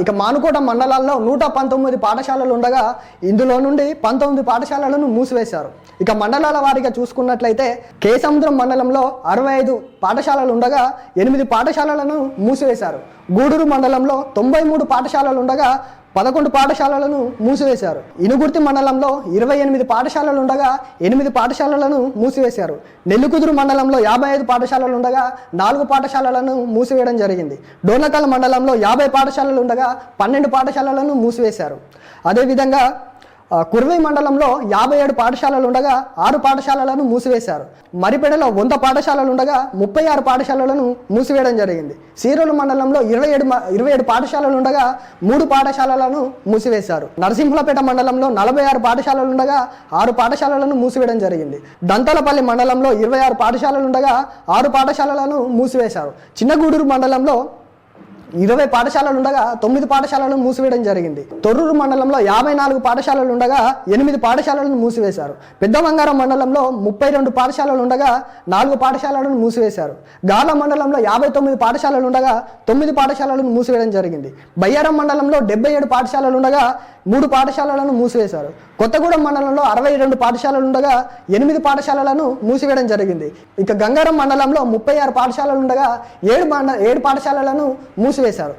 ఇక మానుకోట మండలాల్లో నూట పంతొమ్మిది పాఠశాలలు ఉండగా ఇందులో నుండి పంతొమ్మిది పాఠశాలలను మూసివేశారు. ఇక మండలాల వారిగా చూసుకున్నట్లయితే కేసముద్రం మండలంలో అరవై ఐదు పాఠశాలలు ఉండగా ఎనిమిది పాఠశాలలను మూసివేశారు. గూడూరు మండలంలో తొంభై మూడు పాఠశాలలు ఉండగా పదకొండు పాఠశాలలను మూసివేశారు. ఇనుగుర్తి మండలంలో ఇరవై ఎనిమిది పాఠశాలలు ఉండగా ఎనిమిది పాఠశాలలను మూసివేశారు. నెల్లికుదురు మండలంలో యాభై ఐదు పాఠశాలలు ఉండగా నాలుగు పాఠశాలలను మూసివేయడం జరిగింది. డోర్నకల్ మండలంలో యాభై పాఠశాలలు ఉండగా పన్నెండు పాఠశాలలను మూసివేశారు. అదేవిధంగా కుర్వై మండలంలో యాభై ఏడు పాఠశాలలు ఉండగా ఆరు పాఠశాలలను మూసివేశారు. మరిపెడలో వంద పాఠశాలలు ఉండగా ముప్పై ఆరు పాఠశాలలను మూసివేయడం జరిగింది. సీరోలు మండలంలో ఇరవై ఏడు ఇరవై ఏడు పాఠశాలలు ఉండగా మూడు పాఠశాలలను మూసివేశారు. నరసింహులపేట మండలంలో నలభై ఆరు పాఠశాలలు ఉండగా ఆరు పాఠశాలలను మూసివేయడం జరిగింది. దంతలపల్లి మండలంలో ఇరవై ఆరు పాఠశాలలు ఉండగా ఆరు పాఠశాలలను మూసివేశారు. చిన్నగూడూరు మండలంలో ఇరవై పాఠశాలలు ఉండగా తొమ్మిది పాఠశాలలను మూసివేయడం జరిగింది. తొర్రూరు మండలంలో యాభై నాలుగు పాఠశాలలు ఉండగా ఎనిమిది పాఠశాలలను మూసివేశారు. పెద్ద బంగారం మండలంలో ముప్పై రెండు పాఠశాలలు ఉండగా నాలుగు పాఠశాలలను మూసివేశారు. గాల మండలంలో యాభై తొమ్మిది పాఠశాలలు ఉండగా తొమ్మిది పాఠశాలలను మూసివేయడం జరిగింది. బయ్యారం మండలంలో డెబ్బై ఏడు పాఠశాలలు ఉండగా మూడు పాఠశాలలను మూసివేశారు. కొత్తగూడెం మండలంలో అరవై రెండు పాఠశాలలు ఉండగా ఎనిమిది పాఠశాలలను మూసివేయడం జరిగింది. ఇక గంగారం మండలంలో ముప్పై ఆరు పాఠశాలలు ఉండగా ఏడు మండ ఏడు పాఠశాలలను మూసివేశారు.